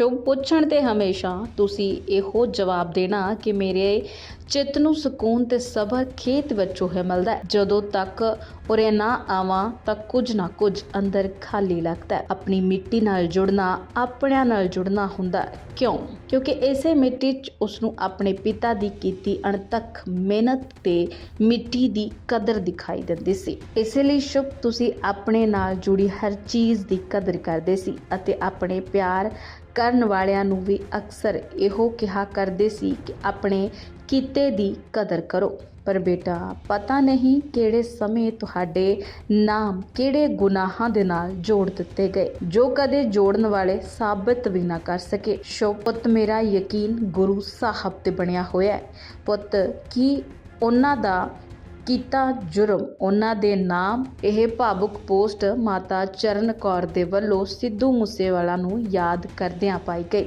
ਸ਼ੁਭ ਪੁੱਛਣ ਤੇ ਹਮੇਸ਼ਾ ਤੁਸੀਂ ਇਹੋ ਜਵਾਬ ਦੇਣਾ ਕਿ ਮੇਰੇ ਚਿੱਤ ਨੂੰ ਸਕੂਨ ਤੇ ਸਬਰ ਖੇਤ ਵਿੱਚੋਂ ਹੀ ਮਿਲਦਾ ਹੈ। ਜਦੋਂ ਤੱਕ ਉਰੇ ਨਾ ਆਵਾਂ ਤਾਂ ਕੁਝ ਨਾ ਕੁਝ ਅੰਦਰ ਖਾਲੀ ਲੱਗਦਾ ਹੈ। ਆਪਣੀ ਮਿੱਟੀ ਨਾਲ ਜੁੜਨਾ ਆਪਣਿਆਂ ਨਾਲ ਜੁੜਨਾ ਹੁੰਦਾ ਕਿਉਂ? ਕਿਉਂਕਿ ਇਸੇ ਮਿੱਟੀ 'ਚ ਉਸ ਨੂੰ ਆਪਣੇ ਪਿਤਾ ਦੀ ਕੀਤੀ ਅਣਥੱਕ ਮਿਹਨਤ ਤੇ ਮਿੱਟੀ ਦੀ ਕਦਰ ਦਿਖਾਈ ਦਿੰਦੀ ਸੀ। ਇਸੇ ਲਈ ਸ਼ੁਭ ਤੁਸੀਂ ਆਪਣੇ ਨਾਲ ਜੁੜੀ ਹਰ ਚੀਜ਼ ਦੀ ਕਦਰ ਕਰਦੇ ਸੀ ਅਤੇ ਆਪਣੇ ਪਿਆਰ ਕਰਨ ਵਾਲਿਆਂ ਨੂੰ ਵੀ ਅਕਸਰ ਇਹੋ ਕਿਹਾ ਕਰਦੇ ਸੀ ਕਿ ਆਪਣੇ ਕੀਤੇ ਦੀ ਕਦਰ ਕਰੋ। ਪਰ ਬੇਟਾ, ਪਤਾ ਨਹੀਂ ਕਿਹੜੇ ਸਮੇਂ ਤੁਹਾਡੇ ਨਾਮ ਕਿਹੜੇ ਗੁਨਾਹਾਂ ਦੇ ਨਾਲ ਜੋੜ ਦਿੱਤੇ ਗਏ, ਜੋ ਕਦੇ ਜੋੜਨ ਵਾਲੇ ਸਾਬਤ ਵੀ ਨਾ ਕਰ ਸਕੇ। ਸ਼ੋ, ਪੁੱਤ, ਮੇਰਾ ਯਕੀਨ ਗੁਰੂ ਸਾਹਿਬ ਤੇ ਬਣਿਆ ਹੋਇਆ ਹੈ। ਪੁੱਤ, ਕੀ ਉਹਨਾਂ ਦਾ ਕੀਤਾ ਜੁਰਮ। ਉਹਨਾਂ ਦੇ ਨਾਮ, ਇਹ ਭਾਵੁਕ ਪੋਸਟ ਮਾਤਾ ਚਰਨ ਕੌਰ ਦੇ ਵੱਲੋਂ ਸਿੱਧੂ ਮੂਸੇਵਾਲਾ ਨੂੰ ਯਾਦ ਕਰਦਿਆਂ ਪਾਈ ਗਈ।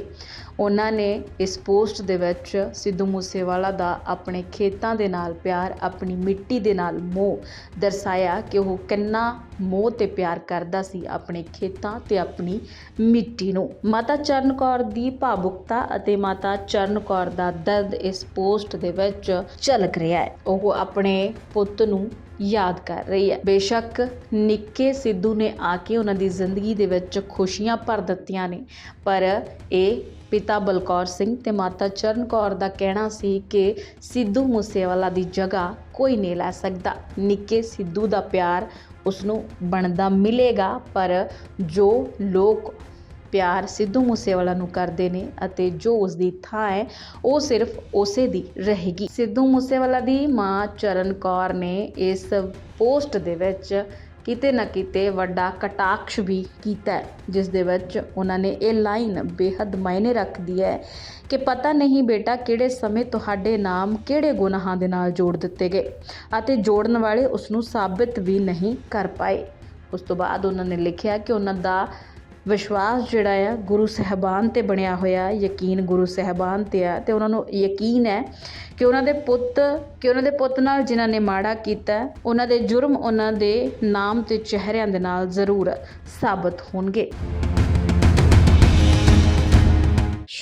ਉਹਨਾਂ ਨੇ ਇਸ ਪੋਸਟ ਦੇ ਵਿੱਚ ਸਿੱਧੂ ਮੂਸੇਵਾਲਾ ਦਾ ਆਪਣੇ ਖੇਤਾਂ ਦੇ ਨਾਲ ਪਿਆਰ, ਆਪਣੀ ਮਿੱਟੀ ਦੇ ਨਾਲ ਮੋਹ ਦਰਸਾਇਆ ਕਿ ਉਹ ਕਿੰਨਾ ਮੋਹ ਤੇ ਪਿਆਰ ਕਰਦਾ ਸੀ ਆਪਣੇ ਖੇਤਾਂ ਤੇ ਆਪਣੀ ਮਿੱਟੀ ਨੂੰ। ਮਾਤਾ ਚਰਨ ਕੌਰ ਦੀ ਭਾਵੁਕਤਾ ਅਤੇ ਮਾਤਾ ਚਰਨ ਕੌਰ ਦਾ ਦਰਦ ਇਸ ਪੋਸਟ ਦੇ ਵਿੱਚ ਝਲਕ ਰਿਹਾ ਹੈ। ਉਹ ਆਪਣੇ ਪੁੱਤ ਨੂੰ ਯਾਦ ਕਰ ਰਹੀ ਹੈ। ਬੇਸ਼ੱਕ ਨਿੱਕੇ ਸਿੱਧੂ ਨੇ ਆ ਕੇ ਉਹਨਾਂ ਦੀ ਜ਼ਿੰਦਗੀ ਦੇ ਵਿੱਚ ਖੁਸ਼ੀਆਂ ਭਰ ਦਿੱਤੀਆਂ ਨੇ। ਪਰ ਇਹ ਪਿਤਾ ਬਲਕੌਰ ਸਿੰਘ ਤੇ ਮਾਤਾ ਚਰਨ ਕੌਰ ਦਾ ਕਹਿਣਾ ਸੀ ਕਿ ਸਿੱਧੂ ਮੂਸੇਵਾਲਾ ਦੀ ਜਗ੍ਹਾ ਕੋਈ ਨਹੀਂ ਲੈ ਸਕਦਾ। ਨਿੱਕੇ ਸਿੱਧੂ ਦਾ ਪਿਆਰ ਉਸ ਨੂੰ ਬਣਦਾ ਮਿਲੇਗਾ, ਪਰ ਜੋ ਲੋਕ ਪਿਆਰ ਸਿੱਧੂ ਮੂਸੇਵਾਲਾ ਨੂੰ ਕਰਦੇ ਨੇ ਅਤੇ ਜੋ ਉਸ ਦੀ ਥਾਂ ਹੈ, ਉਹ ਸਿਰਫ ਉਸੇ ਦੀ ਰਹੇਗੀ। ਸਿੱਧੂ ਮੂਸੇਵਾਲਾ ਦੀ ਮਾਂ ਚਰਨ ਕੌਰ ਨੇ ਇਸ ਪੋਸਟ ਦੇ ਵਿੱਚ ਕਿਤੇ ਨਾ ਕਿਤੇ ਵੱਡਾ ਕਟਾਕਸ਼ ਵੀ ਕੀਤਾ ਜਿਸ ਦੇ ਵਿੱਚ ਉਹਨਾਂ ਨੇ ਇਹ ਲਾਈਨ ਬੇਹੱਦ ਮਾਇਨੇ ਰੱਖਦੀ ਹੈ ਕਿ ਪਤਾ ਨਹੀਂ ਬੇਟਾ ਕਿਹੜੇ ਸਮੇਂ ਤੁਹਾਡੇ ਨਾਮ ਕਿਹੜੇ ਗੁਨਾਹਾਂ ਦੇ ਨਾਲ ਜੋੜ ਦਿੱਤੇ ਗਏ ਅਤੇ ਜੋੜਨ ਵਾਲੇ ਉਸ ਨੂੰ ਸਾਬਿਤ ਵੀ ਨਹੀਂ ਕਰ ਪਾਏ। ਉਸ ਤੋਂ ਬਾਅਦ ਉਹਨਾਂ ਨੇ ਲਿਖਿਆ ਕਿ ਉਹਨਾਂ ਦਾ ਵਿਸ਼ਵਾਸ ਜਿਹੜਾ ਆ ਗੁਰੂ ਸਾਹਿਬਾਨ ਤੇ ਬਣਿਆ ਹੋਇਆ, ਯਕੀਨ ਗੁਰੂ ਸਾਹਿਬਾਨ ਤੇ ਆ ਤੇ ਉਹਨਾਂ ਨੂੰ ਯਕੀਨ ਹੈ ਕਿ ਉਹਨਾਂ ਦੇ ਪੁੱਤ, ਕਿ ਉਹਨਾਂ ਦੇ ਪੁੱਤ ਨਾਲ ਜਿਨ੍ਹਾਂ ਨੇ ਮਾੜਾ ਕੀਤਾ, ਉਹਨਾਂ ਦੇ ਜੁਰਮ ਉਹਨਾਂ ਦੇ ਨਾਮ ਤੇ ਚਿਹਰਿਆਂ ਦੇ ਨਾਲ ਜ਼ਰੂਰ ਸਾਬਤ ਹੋਣਗੇ।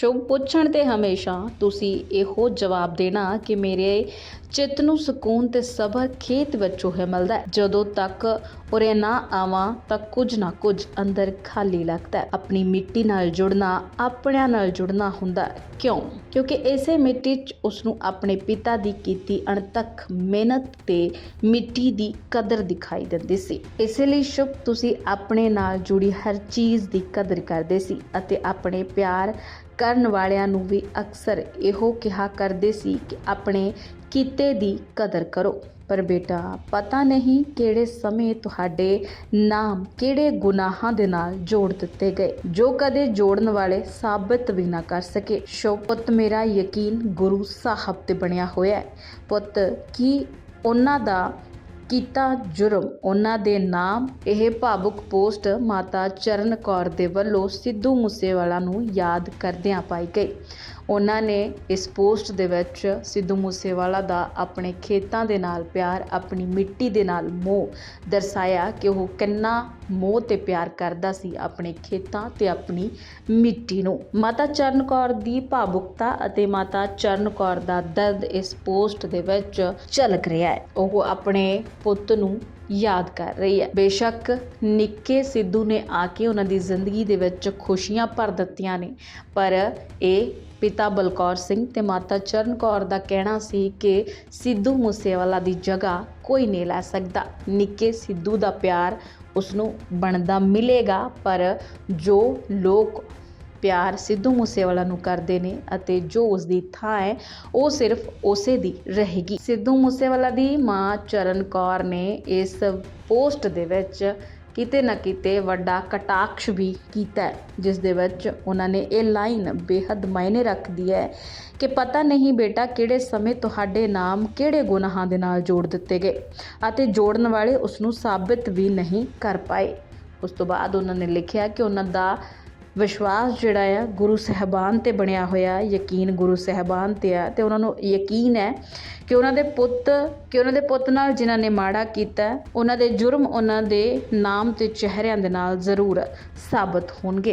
ਸ਼ੁਭ ਪੁੱਛਣ ਤੇ ਹਮੇਸ਼ਾ ਤੁਸੀਂ ਇਹੋ ਜਵਾਬ ਦੇਣਾ ਕਿ ਮੇਰੇ ਚਿੱਤ ਨੂੰ ਸਕੂਨ ਤੇ ਸਬਰ ਖੇਤ ਵਿੱਚੋਂ ਹੀ ਮਿਲਦਾ ਜਦੋਂ ਤੱਕ ਉਰੇ ਨਾ ਆਵਾਂ, ਤਾਂ ਕੁਝ ਨਾ ਕੁਝ ਅੰਦਰ ਖਾਲੀ ਲੱਗਦਾ ਆਪਣੀ ਮਿੱਟੀ ਨਾਲ ਜੁੜਨਾ, ਆਪਣਿਆਂ ਨਾਲ ਜੁੜਨਾ ਹੁੰਦਾ ਕਿਉਂ? ਕਿਉਂਕਿ ਇਸੇ ਮਿੱਟੀ 'ਚ ਉਸ ਨੂੰ ਆਪਣੇ ਪਿਤਾ ਦੀ ਕੀਤੀ ਅਣਥੱਕ ਮਿਹਨਤ ਤੇ ਮਿੱਟੀ ਦੀ ਕਦਰ ਦਿਖਾਈ ਦਿੰਦੀ ਸੀ। ਇਸੇ ਲਈ ਸ਼ੁਭ ਤੁਸੀਂ ਆਪਣੇ ਨਾਲ ਜੁੜੀ ਹਰ ਚੀਜ਼ ਦੀ ਕਦਰ ਕਰਦੇ ਸੀ ਅਤੇ ਆਪਣੇ ਪਿਆਰ ਕਰਨ ਵਾਲਿਆਂ ਨੂੰ ਵੀ ਅਕਸਰ ਇਹੋ ਕਿਹਾ ਕਰਦੇ ਸੀ ਕਿ ਆਪਣੇ ਕੀਤੇ ਦੀ ਕਦਰ ਕਰੋ। ਪਰ ਬੇਟਾ, ਪਤਾ ਨਹੀਂ ਕਿਹੜੇ ਸਮੇਂ ਤੁਹਾਡੇ ਨਾਮ ਕਿਹੜੇ ਗੁਨਾਹਾਂ ਦੇ ਨਾਲ ਜੋੜ ਦਿੱਤੇ ਗਏ। ਜੋ ਕਦੇ ਜੋੜਨ ਵਾਲੇ ਸਾਬਤ ਵੀ ਨਾ ਕਰ ਸਕੇ। ਸ਼ੋ ਪੁੱਤ, ਮੇਰਾ ਯਕੀਨ ਗੁਰੂ ਸਾਹਿਬ ਤੇ ਬਣਿਆ ਹੋਇਆ ਹੈ। ਪੁੱਤ, ਕੀ ਉਹਨਾਂ ਦਾ ਕੀਤਾ ਜੁਰਮ। ਉਹਨਾਂ ਦੇ ਨਾਮ, ਇਹ ਭਾਵੁਕ ਪੋਸਟ ਮਾਤਾ ਚਰਨ ਕੌਰ ਦੇ ਵੱਲੋਂ ਸਿੱਧੂ ਮੂਸੇਵਾਲਾ ਨੂੰ ਯਾਦ ਕਰਦਿਆਂ ਪਾਈ ਗਈ। ਉਹਨਾਂ ਨੇ ਇਸ ਪੋਸਟ ਦੇ ਵਿੱਚ ਸਿੱਧੂ ਮੂਸੇਵਾਲਾ ਦਾ ਆਪਣੇ ਖੇਤਾਂ ਦੇ ਨਾਲ ਪਿਆਰ, ਆਪਣੀ ਮਿੱਟੀ ਦੇ ਨਾਲ ਮੋਹ ਦਰਸਾਇਆ ਕਿ ਉਹ ਕਿੰਨਾ ਮੋਹ ਤੇ ਪਿਆਰ ਕਰਦਾ ਸੀ ਆਪਣੇ ਖੇਤਾਂ ਤੇ ਆਪਣੀ ਮਿੱਟੀ ਨੂੰ। ਮਾਤਾ ਚਰਨ ਕੌਰ ਦੀ ਭਾਵੁਕਤਾ ਅਤੇ ਮਾਤਾ ਚਰਨ ਕੌਰ ਦਾ ਦਰਦ ਇਸ ਪੋਸਟ ਦੇ ਵਿੱਚ ਝਲਕ ਰਿਹਾ ਹੈ। ਉਹ ਆਪਣੇ ਪੁੱਤ ਨੂੰ ਯਾਦ ਕਰ ਰਹੀ ਹੈ। ਬੇਸ਼ੱਕ ਨਿੱਕੇ ਸਿੱਧੂ ਨੇ ਆ ਕੇ ਉਹਨਾਂ ਦੀ ਜ਼ਿੰਦਗੀ ਦੇ ਵਿੱਚ ਖੁਸ਼ੀਆਂ ਭਰ ਦਿੱਤੀਆਂ ਨੇ। ਪਰ ਇਹ ਪਿਤਾ ਬਲਕੌਰ ਸਿੰਘ ਤੇ ਮਾਤਾ ਚਰਨ ਕੌਰ ਦਾ ਕਹਿਣਾ ਸੀ ਕਿ ਸਿੱਧੂ ਮੂਸੇਵਾਲਾ ਦੀ ਜਗ੍ਹਾ ਕੋਈ ਨਹੀਂ ਲੈ ਸਕਦਾ। ਨਿੱਕੇ ਸਿੱਧੂ ਦਾ ਪਿਆਰ ਉਸ ਨੂੰ ਬਣਦਾ ਮਿਲੇਗਾ, ਪਰ ਜੋ ਲੋਕ ਪਿਆਰ ਸਿੱਧੂ ਮੂਸੇਵਾਲਾ ਨੂੰ ਕਰਦੇ ਨੇ ਅਤੇ ਜੋ ਉਸ ਦੀ ਥਾਂ ਹੈ ਉਹ ਸਿਰਫ ਉਸੇ ਦੀ ਰਹੇਗੀ। ਸਿੱਧੂ ਮੂਸੇਵਾਲਾ ਦੀ ਮਾਂ ਚਰਨ ਕੌਰ ਨੇ ਇਸ ਪੋਸਟ ਦੇ ਵਿੱਚ ਕਿਤੇ ਨਾ ਕਿਤੇ ਵੱਡਾ ਕਟਾਕਸ਼ ਵੀ ਕੀਤਾ ਹੈ, ਜਿਸ ਦੇ ਵਿੱਚ ਉਹਨਾਂ ਨੇ ਇਹ ਲਾਈਨ ਬੇਹੱਦ ਮਾਇਨੇ ਰੱਖਦੀ ਹੈ ਕਿ ਪਤਾ ਨਹੀਂ ਬੇਟਾ ਕਿਹੜੇ ਸਮੇਂ ਤੁਹਾਡੇ ਨਾਮ ਕਿਹੜੇ ਗੁਨਾਹਾਂ ਦੇ ਨਾਲ ਜੋੜ ਦਿੱਤੇ ਗਏ ਅਤੇ ਜੋੜਨ ਵਾਲੇ ਉਸ ਨੂੰ ਸਾਬਿਤ ਵੀ ਨਹੀਂ ਕਰ ਪਾਏ। ਉਸ ਤੋਂ ਬਾਅਦ ਉਹਨਾਂ ਨੇ ਲਿਖਿਆ ਕਿ ਉਹਨਾਂ ਦਾ ਵਿਸ਼ਵਾਸ ਜਿਹੜਾ ਆ ਗੁਰੂ ਸਹਿਬਾਨ ਤੇ ਬਣਿਆ ਹੋਇਆ, ਯਕੀਨ ਗੁਰੂ ਸਹਿਬਾਨ ਤੇ ਆ ਤੇ ਉਹਨਾਂ ਨੂੰ ਯਕੀਨ ਹੈ ਕਿ ਉਹਨਾਂ ਦੇ ਪੁੱਤ, ਕਿ ਉਹਨਾਂ ਦੇ ਪੁੱਤ ਨਾਲ ਜਿਨ੍ਹਾਂ ਨੇ ਮਾੜਾ ਕੀਤਾ, ਉਹਨਾਂ ਦੇ ਜੁਰਮ ਉਹਨਾਂ ਦੇ ਨਾਮ ਤੇ ਚਿਹਰਿਆਂ ਦੇ ਨਾਲ ਜ਼ਰੂਰ ਸਾਬਤ ਹੋਣਗੇ।